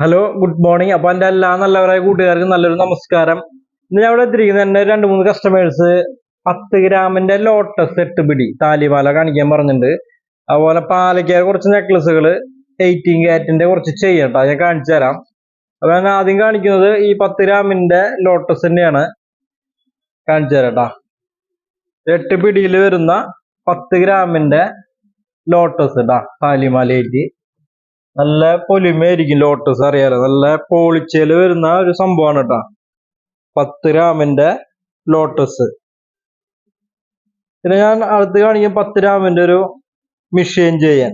Hello good morning അപ്പൊ എന്റെ എല്ലാ നല്ലവരായ കൂട്ടുകാർക്ക് നല്ലൊരു നമസ്കാരം. ഇന്ന് ഞാൻ ഇവിടെ എത്തിയിരിക്കുന്നത് എന്റെ രണ്ട് മൂന്ന് കസ്റ്റമേഴ്സ് പത്ത് ഗ്രാമിന്റെ ലോട്ടസ് എട്ട് പിടി താലിമാല കാണിക്കാൻ പറഞ്ഞിട്ടുണ്ട്. അതുപോലെ പാലക്കാട് കുറച്ച് നെക്ലസുകൾ എയ്റ്റീൻ ക്യാരറ്റിന്റെ കുറച്ച് ചെയ്യട്ടോ ഞാൻ കാണിച്ചു തരാം. അപ്പൊ ഞാൻ ആദ്യം കാണിക്കുന്നത് ഈ പത്ത് ഗ്രാമിന്റെ ലോട്ടസ് തന്നെയാണ്. കാണിച്ചു തരാട്ടാ എട്ട് പിടിയിൽ വരുന്ന പത്ത് ഗ്രാമിന്റെ ലോട്ടസ് ഇടാ താലിമാലയായിട്ട്. നല്ല പൊലിമയായിരിക്കും ലോട്ടസ് അറിയാലോ? നല്ല പോളിച്ചേൽ വരുന്ന ഒരു സംഭവമാണ് കേട്ടോ പത്ത് ഗ്രാമിന്റെ ലോട്ടസ്. പിന്നെ ഞാൻ അടുത്ത് കാണിക്കും പത്ത് ഗ്രാമിന്റെ ഒരു മിഷീൻ ചെയ്യാൻ.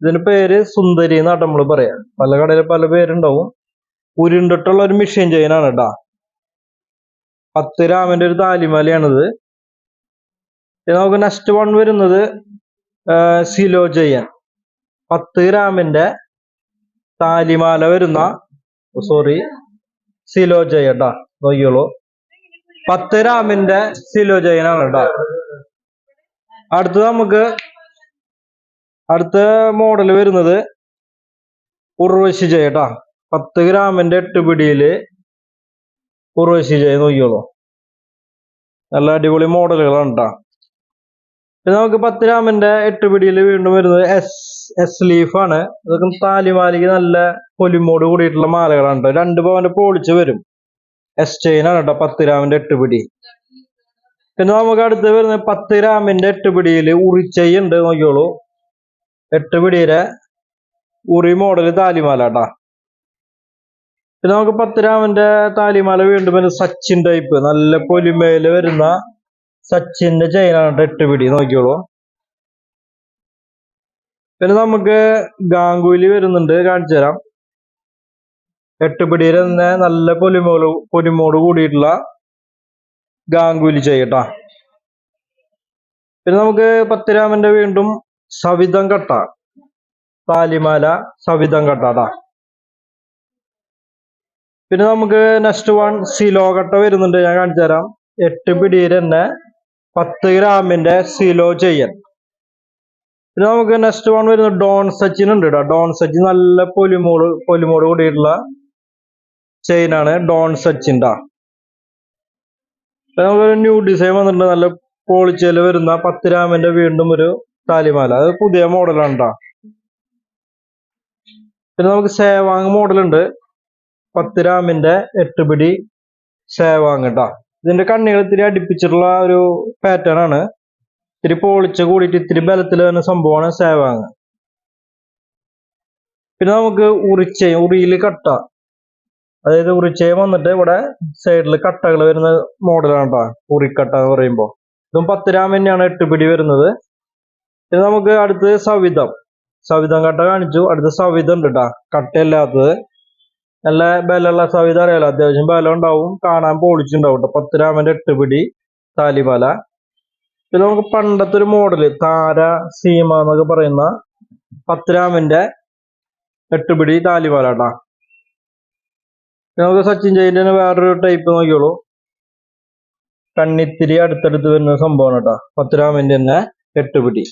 ഇതിന് പേര് സുന്ദരി എന്നാണ് നമ്മൾ പറയാ. പല കടയിൽ പല പേരുണ്ടാവും. ഉരുണ്ടിട്ടുള്ള ഒരു മിഷീൻ ചെയ്യാനാണ് കേട്ടാ പത്ത് ഗ്രാമിന്റെ ഒരു താലിമലയാണിത്. നമുക്ക് നെക്സ്റ്റ് വൺ വരുന്നത് സിലോ ചെയ്യാൻ പത്ത് ഗ്രാമിന്റെ താലിമാല വരുന്ന സോറി സിലോജയ നോക്കിയോളൂ പത്ത് ഗ്രാമിന്റെ സിലോജയനാണ് കേട്ടോ. അടുത്ത് നമുക്ക് അടുത്ത മോഡൽ വരുന്നത് ഉർവശി കേട്ടാ. പത്ത് ഗ്രാമിന്റെ എട്ട് പിടിയിൽ ഉർവശി ജയ നോക്കിയോളൂ നല്ല അടിപൊളി മോഡലുകളാണ് കേട്ടോ. നമുക്ക് പത്ത് ഗ്രാമിന്റെ എട്ട് പിടിയിൽ വീണ്ടും വരുന്നത് എസ് എസ് ലീഫാണ് ആണ്. ഇതൊക്കെ താലിമാലിക്ക് നല്ല പൊലിമോട് കൂടിയിട്ടുള്ള മാലകളാണ് ട്ടോ. രണ്ട് പവന്റെ പോളിച്ച് വരും. എസ് ചെയിനാണ് കേട്ടോ പത്ത് ഗ്രാമിന്റെ എട്ട് പിടി. പിന്നെ നമുക്ക് അടുത്ത് വരുന്നത് പത്ത് ഗ്രാമിന്റെ എട്ട് പിടിയിൽ ഉറിച്ചുണ്ട് നോക്കിയോളൂ. എട്ട് പിടിയിലെ ഉറി മോഡൽ താലിമാല കേട്ടാ പിന്നെ നമുക്ക് പത്ത് ഗ്രാമിന്റെ താലിമാല വീണ്ടും വരുന്നത് സച്ചിൻ ടൈപ്പ് നല്ല പൊലിമയിൽ വരുന്ന സച്ചിന്റെ ചെയിനാണ് ട്ടോ എട്ട് പിടി. നോക്കിയോളൂ പിന്നെ നമുക്ക് ഗാംഗുലി വരുന്നുണ്ട്. കാണിച്ചു തരാം. എട്ട് പിടിയിൽ തന്നെ നല്ല പൊലിമോട് പൊലിമോട് കൂടിയിട്ടുള്ള ഗാംഗുലി ചെയ്യട്ടാ പിന്നെ നമുക്ക് പത്തിരാമന്റെ വീണ്ടും സവിതം കട്ട. താലിമാല സവിതം കട്ടാട്ടാ പിന്നെ നമുക്ക് നെക്സ്റ്റ് വൺ സിലോ കട്ട വരുന്നുണ്ട്. ഞാൻ കാണിച്ചു തരാം. എട്ട് പിടിയിൽ തന്നെ പത്ത് ഗ്രാമിന്റെ സിലോ ചെയ്യൻ പിന്നെ നമുക്ക് നെക്സ്റ്റ് വൺ വരുന്നത് ഡോൺ സച്ചിൻ ഉണ്ട് കേട്ടോ ഡോൺ സച്ചിൻ നല്ല പൊലിമോട് പൊലിമോട് കൂടിയിട്ടുള്ള ചെയിനാണ് ഡോൺ സച്ചിന്റെ നമുക്കൊരു ന്യൂ ഡിസൈൻ വന്നിട്ടുണ്ട്. നല്ല പോളിച്ചയിൽ വരുന്ന പത്ത് ഗ്രാമിന്റെ വീണ്ടും ഒരു താലിമാല. അത് പുതിയ മോഡലാണ് കേട്ടോ പിന്നെ നമുക്ക് സേവാങ് മോഡലുണ്ട് പത്ത് ഗ്രാമിന്റെ എട്ട് പിടി സേവാങ് കേട്ടോ ഇതിന്റെ കണ്ണികൾ ഇത്തിരി അടുപ്പിച്ചിട്ടുള്ള ഒരു പാറ്റേൺ ആണ്. ഇത്തിരി പൊളിച്ച കൂടിയിട്ട് ഇത്തിരി ബലത്തിൽ വരുന്ന സംഭവമാണ് സേവാങ്. പിന്നെ നമുക്ക് ഉറിച്ച ഉറിയിൽ കട്ട. അതായത് ഉറിച്ചയം വന്നിട്ട് ഇവിടെ സൈഡിൽ കട്ടകൾ വരുന്ന മോഡലാണ് കേട്ടോ ഉറിക്കട്ട എന്ന് പറയുമ്പോൾ ഇതും പത്ത് ഗ്രാം തന്നെയാണ് എട്ട് പിടി വരുന്നത്. പിന്നെ നമുക്ക് അടുത്ത് സവിധം. സവിധം കട്ട കാണിച്ചു. അടുത്ത് സവിധം ഉണ്ട് കേട്ടോ കട്ടയില്ലാത്തത്. നല്ല ബലമുള്ള സവിത അറിയാലോ? അത്യാവശ്യം ബലം ഉണ്ടാവും. കാണാൻ പൊളിച്ചുണ്ടാവും കേട്ടോ പത്ത് രാമന്റെ എട്ട് പിടി താലിമാല. പിന്നെ നമുക്ക് പണ്ടത്തെ ഒരു മോഡൽ താര സീമ എന്നൊക്കെ പറയുന്ന പത്ത് രാമന്റെ എട്ട് പിടി താലിമാല കേട്ടാ നമുക്ക് സച്ചിൻ ജയിന്റെ വേറൊരു ടൈപ്പ് നോക്കിയോളൂ കണ്ണിത്തിരി അടുത്തടുത്ത് വരുന്ന സംഭവമാണ് കേട്ടോ പത്ത് രാമന്റെ തന്നെ എട്ട് പിടി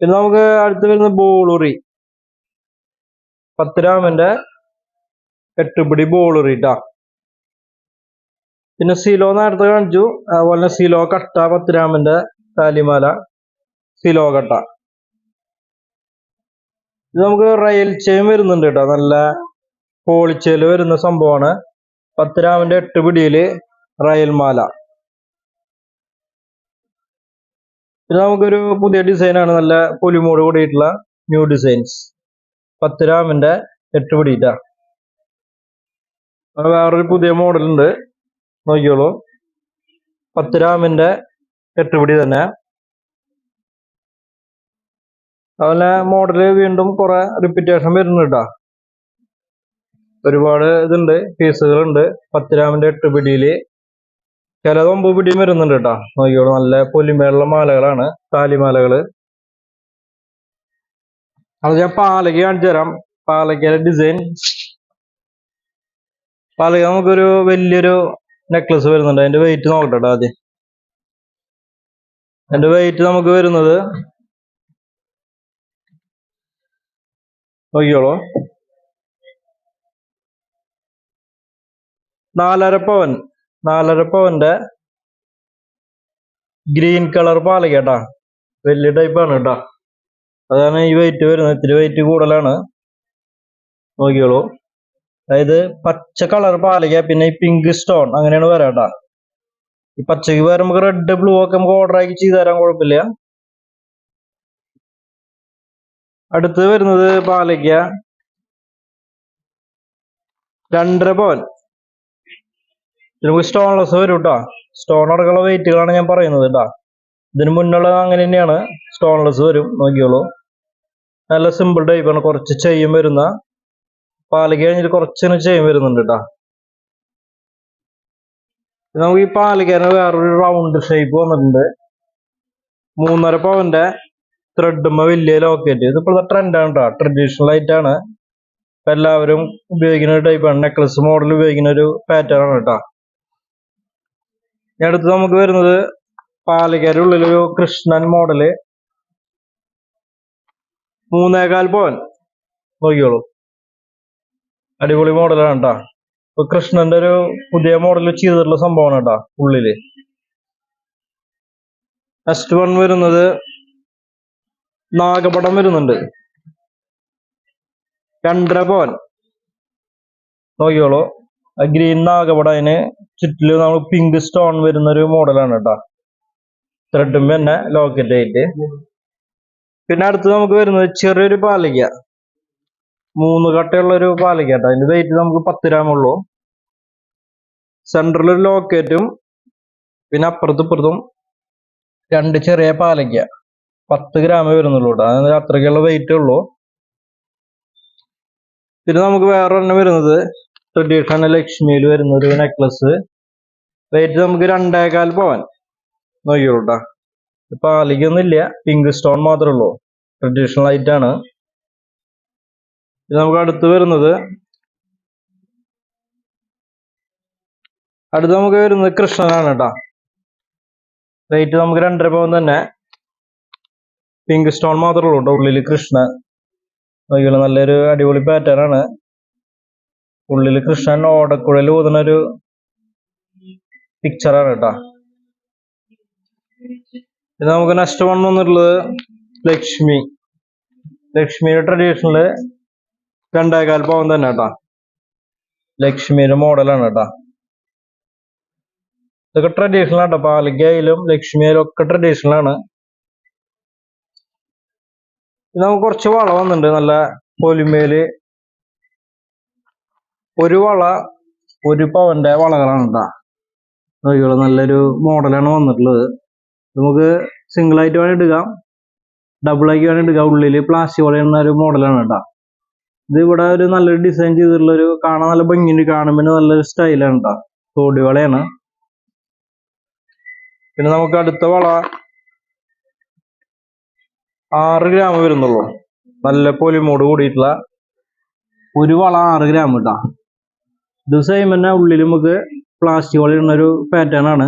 പിന്നെ നമുക്ക് അടുത്ത് വരുന്ന ബോളുറി. പത്ത് ഗ്രാമിന്റെ എട്ട് പിടി ബോൾ ട്ടാ പിന്നെ സിലോ നേരത്തെ കാണിച്ചു അതുപോലെ സിലോ കട്ട പത്ത് താലിമാല സിലോ കട്ട. ഇത് നമുക്ക് റയൽ ചെയിൻ വരുന്നുണ്ട് കേട്ടോ നല്ല പോളിച്ചയിൽ വരുന്ന സംഭവമാണ്. പത്ത് ഗ്രാമിന്റെ എട്ട് റയൽ മാല. ഇത് നമുക്കൊരു പുതിയ ഡിസൈനാണ് നല്ല പൊലിമോട് കൂടിയിട്ടുള്ള ന്യൂ ഡിസൈൻസ് പത്ത് ഗ്രാമിന്റെ എട്ട് പിടിയിട്ടാ അത് വേറൊരു പുതിയ മോഡലുണ്ട് നോക്കിയോളൂ പത്ത് ഗ്രാമിന്റെ എട്ട് പിടി തന്നെ. അതുപോലെ മോഡൽ വീണ്ടും കുറെ റിപ്പീറ്റേഷൻ വരുന്നുണ്ട്. ഒരുപാട് ഇതുണ്ട് പീസുകളുണ്ട്. പത്ത് ഗ്രാമിന്റെ എട്ട് പിടിയിൽ ചിലത് പിടിയും വരുന്നുണ്ട് കേട്ടോ. നോക്കിയോളൂ നല്ല പൊലിമയുള്ള മാലകളാണ് താലിമാലകൾ. അത് ഞാൻ പാലയ്ക്ക് കാണിച്ചു തരാം. പാലയ്ക്കയുടെ ഡിസൈൻ പാലയ്ക്ക് നമുക്കൊരു വലിയൊരു നെക്ലസ് വരുന്നുണ്ട്. അതിന്റെ വെയിറ്റ് നോക്കട്ടെ ആദ്യം. അതിന്റെ വെയിറ്റ് നമുക്ക് വരുന്നത് നോക്കിയോളോ നാലര പവൻ. നാലര പവന്റെ ഗ്രീൻ കളർ പാലയ്ക്കാട്ടാ വലിയ ടൈപ്പാണ് കേട്ടോ അതാണ് ഈ വെയിറ്റ് വരുന്നത് ഇത്തിരി വെയിറ്റ് കൂടുതലാണ്. നോക്കിയോളൂ അതായത് പച്ച കളർ പാലയ്ക്ക പിന്നെ ഈ പിങ്ക് സ്റ്റോൺ അങ്ങനെയാണ് വരാം ഈ പച്ചക്ക് പകരം നമുക്ക് റെഡ് ബ്ലൂ ഒക്കെ നമുക്ക് ഓർഡർ ആക്കി ചെയ്തു തരാൻ കുഴപ്പമില്ല. അടുത്ത് വരുന്നത് പാലയ്ക്ക. രണ്ടര പവൻ. നമുക്ക് സ്റ്റോൺലെസ് വരും കേട്ടോ സ്റ്റോൺ അടക്കമുള്ള വെയിറ്റുകളാണ് ഞാൻ പറയുന്നത് കേട്ടോ ഇതിന് മുന്നുള്ള അങ്ങനെ തന്നെയാണ്. സ്റ്റോൺലെസ് വരും നോക്കിയോളൂ നല്ല സിമ്പിൾ ടൈപ്പാണ് കുറച്ച് ചെയ്യും വരുന്ന പാലയ്ക്ക കഴിഞ്ഞിട്ട് കുറച്ചിന് ചെയ്യും വരുന്നുണ്ട് കേട്ടോ നമുക്ക് ഈ പാലയ്ക്കാന് വേറൊരു റൗണ്ട് ഷേപ്പ് വന്നിട്ടുണ്ട്. മൂന്നര പവന്റെ ത്രെഡുമ്മ വലിയ ലോക്കറ്റ് ഇത് ഇപ്പോഴത്തെ ട്രെൻഡാണ് കേട്ടോ ട്രഡീഷണൽ ആയിട്ടാണ് എല്ലാവരും ഉപയോഗിക്കുന്ന ഒരു ടൈപ്പാണ് നെക്ലസ് മോഡൽ ഉപയോഗിക്കുന്ന ഒരു പാറ്റേൺ ആണ് കേട്ടോ അടുത്ത് നമുക്ക് വരുന്നത് പാലക്കാരുടെ ഉള്ളിലൊരു കൃഷ്ണൻ മോഡൽ മൂന്നേകാൽ പവൻ നോക്കിയോളൂ അടിപൊളി മോഡലാണ് കേട്ടാ. ഇപ്പൊ കൃഷ്ണന്റെ ഒരു പുതിയ മോഡൽ ചെയ്തിട്ടുള്ള സംഭവമാണ് കേട്ടോ ഉള്ളിൽ. നെക്സ്റ്റ് വൺ വരുന്നത് നാഗപടം വരുന്നുണ്ട്. രണ്ടര പവൻ നോക്കിയോളൂ ആ ഗ്രീൻ നാഗപടം അതിന് ചുറ്റിൽ നമ്മൾ പിങ്ക് സ്റ്റോൺ വരുന്ന ഒരു മോഡലാണ് കേട്ടോ. ത്രെഡും തന്നെ ലോക്കറ്റ് ആയിട്ട് പിന്നെ അടുത്ത് നമുക്ക് വരുന്നത് ചെറിയൊരു പാലിക മൂന്ന് കട്ടയുള്ള ഒരു പാലിക കേട്ടോ. അതിന്റെ വെയിറ്റ് നമുക്ക് പത്ത് ഗ്രാം ഉള്ളൂ. സെൻട്രൽ ഒരു ലോക്കറ്റും പിന്നെ അപ്പുറത്തും ഇപ്പുറത്തും രണ്ട് ചെറിയ പാലിക പത്ത് ഗ്രാമേ വരുന്നുള്ളൂ കേട്ടോ. അതായത് അത്രയ്ക്കുള്ള വെയിറ്റ് ഉള്ളൂ. പിന്നെ നമുക്ക് വേറെ വരുന്നത് ട്രഡീഷണൽ ലക്ഷ്മിയിൽ വരുന്ന ഒരു നെക്ലസ് വെയിറ്റ് നമുക്ക് രണ്ടേകാൽ പവൻ. നോക്കിയോളൂ കേട്ടോ. പാലിക്കൊന്നും ഇല്ല പിങ്ക് സ്റ്റോൺ മാത്രമേ ഉള്ളൂ. ട്രഡീഷണൽ ആയിട്ടാണ് ഇത് നമുക്ക് അടുത്ത് വരുന്നത് അടുത്ത് നമുക്ക് വരുന്നത് കൃഷ്ണനാണ് കേട്ടോ. റേറ്റ് നമുക്ക് രണ്ടര പവൻ തന്നെ. പിങ്ക് സ്റ്റോൺ മാത്രമേ ഉള്ളൂ കേട്ടോ ഉള്ളിൽ കൃഷ്ണൻ. നോക്കിയുള്ള നല്ലൊരു അടിപൊളി പാറ്റേൺ ആണ്. ഉള്ളിൽ കൃഷ്ണൻ ഓടക്കുഴൽ ഊതുന്ന ഒരു പിക്ചറാണ് കേട്ടോ. ഇത് നമുക്ക് നെക്സ്റ്റ് വൺ വന്നിട്ടുള്ളത് ലക്ഷ്മി. ലക്ഷ്മിയുടെ ട്രഡീഷണൽ രണ്ടേകാൽ പവൻ തന്നെ കേട്ടാ. ലക്ഷ്മിയുടെ മോഡലാണ് കേട്ടാ. ഇതൊക്കെ ട്രഡീഷണൽ ആട്ടോ പാലക്കായാലും ലക്ഷ്മിയായാലും ഒക്കെ ട്രഡീഷണൽ ആണ് നമുക്ക് കുറച്ച് വള വന്നിട്ടുണ്ട്. നല്ല പൊലിമേൽ ഒരു വള ഒരു പവന്റെ വളകളാണ് കേട്ടാ. നല്ലൊരു മോഡലാണ് വന്നിട്ടുള്ളത്. നമുക്ക് സിംഗിൾ ആയിട്ട് വേണേൽ എടുക്കാം ഡബിൾ ആക്കി വേണേൽ എടുക്കാം ഉള്ളിൽ പ്ലാസ്റ്റിക് വളയുന്ന ഒരു മോഡലാണ് കേട്ടോ. ഇത് ഇവിടെ ഒരു നല്ലൊരു ഡിസൈൻ ചെയ്തിട്ടുള്ള ഒരു കാണാൻ നല്ല ഭംഗിയുണ്ട്. കാണുമ്പോൾ നല്ലൊരു സ്റ്റൈലാണ് കേട്ടോ. തോടി വളയാണ്. പിന്നെ നമുക്ക് അടുത്ത വള ആറ് ഗ്രാം വരുന്നുള്ളൂ. നല്ല പൊലിമോട് കൂടിയിട്ടുള്ള ഒരു വള ആറ് ഗ്രാം കേട്ടോ. ഇത് സെയിം തന്നെ ഉള്ളിൽ നമുക്ക് പ്ലാസ്റ്റിക് വളയുന്ന ഒരു പാറ്റേൺ ആണ്.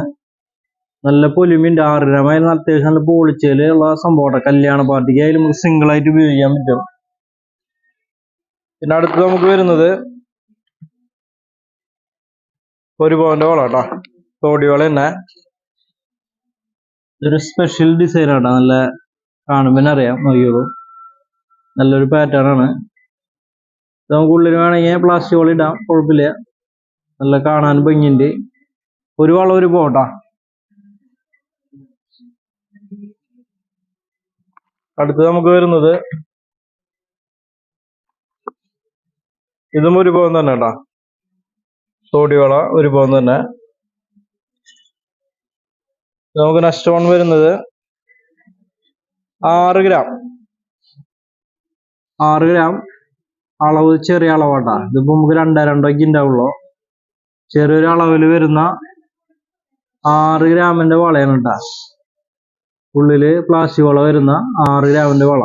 നല്ല പൊലിമിന്റെ ആറുരമായി അത്യാവശ്യം നല്ല പോളിച്ചേൽ സംഭവമാണ്. സംഭവം കല്യാണ പാർട്ടിക്ക് അതിൽ നമുക്ക് സിംഗിൾ ആയിട്ട് ഉപയോഗിക്കാൻ പറ്റും. പിന്നെ അടുത്ത് നമുക്ക് വരുന്നത് ഒരു പവന്റെ വള കേട്ടോ തോടി വള തന്നെ. ഇതൊരു സ്പെഷ്യൽ ഡിസൈൻ ആട്ടോ. നല്ല കാണുമ്പോൾ അറിയാം. നോക്കിയോളൂ നല്ലൊരു പാറ്റേൺ ആണ്. നമുക്ക് ഉള്ളിൽ വേണമെങ്കിൽ പ്ലാസ്റ്റിക് വള ഇടാം. കുഴപ്പമില്ല. നല്ല കാണാൻ ഭംഗിയുണ്ട്. ഒരു വളം ഒരു പോട്ടാ അടുത്ത് നമുക്ക് വരുന്നത് ഇതും ഒരു പവൻ തന്നെ കേട്ടാ. സോഡിയോള ഒരു പവൻ തന്നെ. നമുക്ക് നെക്സ്റ്റ് വൺ വരുന്നത് ആറ് ഗ്രാം ആറ് ഗ്രാം അളവ് ചെറിയ അളവാട്ടാ. ഇതിപ്പോ നമുക്ക് രണ്ടേ രണ്ടൊക്കെ ഉണ്ടാവുള്ളൂ ചെറിയൊരു അളവിൽ വരുന്ന ആറ് ഗ്രാമിന്റെ വളയാണ് കേട്ടാ. ഉള്ളിൽ പ്ലാസ്റ്റിക് വള വരുന്ന ആറ് ഗ്രാമിന്റെ വള.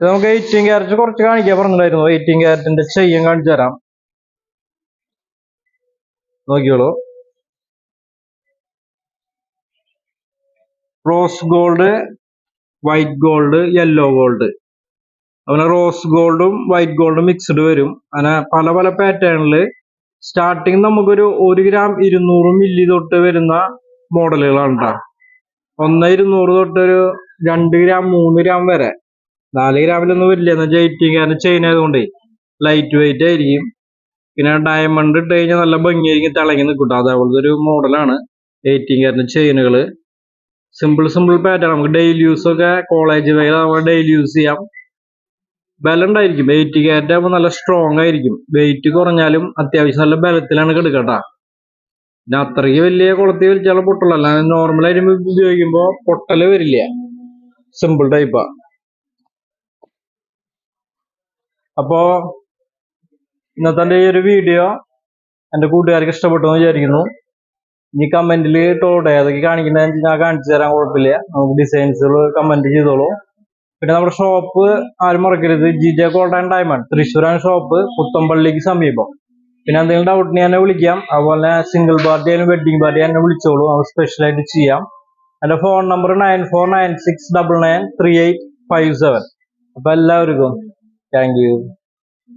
നമുക്ക് എയ്റ്റീൻ ക്യാരറ്റ് കുറച്ച് കാണിക്കാൻ പറഞ്ഞിട്ടായിരുന്നു എയ്റ്റീൻ ക്യാരറ്റിന്റെ ചെയ്യം കാണിച്ചു തരാം. നോക്കിയോളൂ rose gold white gold yellow gold അങ്ങനെ റോസ് ഗോൾഡും വൈറ്റ് ഗോൾഡും മിക്സ്ഡ് വരും. അങ്ങനെ പല പല പാറ്റേണിൽ സ്റ്റാർട്ടിങ് നമുക്കൊരു ഒരു ഗ്രാം ഇരുന്നൂറ് മില്ലി തൊട്ട് വരുന്ന മോഡലുകളാണ് കേട്ടോ ഒന്ന് ഇരുന്നൂറ് തൊട്ട് ഒരു രണ്ട് ഗ്രാം മൂന്ന് ഗ്രാം വരെ. നാല് ഗ്രാമിലൊന്നും വരില്ല എന്ന് വെച്ചാൽ എയ്റ്റീൻ കാരണം ചെയിൻ ആയതുകൊണ്ടേ ലൈറ്റ് വെയിറ്റ് ആയിരിക്കും. പിന്നെ ഡയമണ്ട് ഇട്ട് കഴിഞ്ഞാൽ നല്ല ഭംഗിയായിരിക്കും തിളങ്ങി നിൽക്കട്ടോ. അതേപോലത്തെ ഒരു മോഡലാണ് എയ്റ്റീൻ കാരണം ചെയിനുകൾ സിമ്പിൾ സിമ്പിൾ പാറ്റേൺ നമുക്ക് ഡെയിലി യൂസ് ഒക്കെ കോളേജ് വെയർ നമുക്ക് ഡെയിലി യൂസ് ചെയ്യാം. ബലം ഉണ്ടായിരിക്കും. എയ്റ്റി ക്യാരറ്റ് ആകുമ്പോൾ നല്ല സ്ട്രോങ് ആയിരിക്കും. വെയിറ്റ് കുറഞ്ഞാലും അത്യാവശ്യം നല്ല ബലത്തിലാണ് കിടക്കട്ടാ പിന്നെ അത്രയ്ക്ക് വലിയ കുളത്തിൽ വലിച്ചാലും പൊട്ടുള്ളൂ അല്ലാതെ നോർമൽ ആയിട്ട് ഉപയോഗിക്കുമ്പോൾ പൊട്ടൽ വരില്ല. സിമ്പിൾ ടൈപ്പാ അപ്പോ ഇന്നത്തെ ഈ ഒരു വീഡിയോ എന്റെ കൂട്ടുകാർക്ക് ഇഷ്ടപ്പെട്ടു എന്ന് വിചാരിക്കുന്നു. ഇനി കമന്റിൽ ടോട്ടെ ഏതൊക്കെ കാണിക്കുന്നത് ഞാൻ കാണിച്ചു തരാൻ കുഴപ്പമില്ല. നമുക്ക് ഡിസൈൻസുകൾ കമന്റ് ചെയ്തോളൂ. പിന്നെ നമ്മുടെ ഷോപ്പ് ആരും മറക്കരുത്. ജി ജെ ആൻഡ് ഡയമണ്ട് തൃശ്ശൂരാണ് ഷോപ്പ് പുത്തമ്പള്ളിക്ക് സമീപം. പിന്നെ എന്തെങ്കിലും ഡൗട്ടിന് എന്നെ വിളിക്കാം. അതുപോലെ സിംഗിൾ പാർട്ടി ആയാലും വെഡിങ് പാർട്ടി എന്നെ വിളിച്ചോളൂ. അത് സ്പെഷ്യലായിട്ട് ചെയ്യാം. എന്റെ phone number nine four nine six double nine three eight five seven അപ്പൊ എല്ലാവർക്കും താങ്ക് യു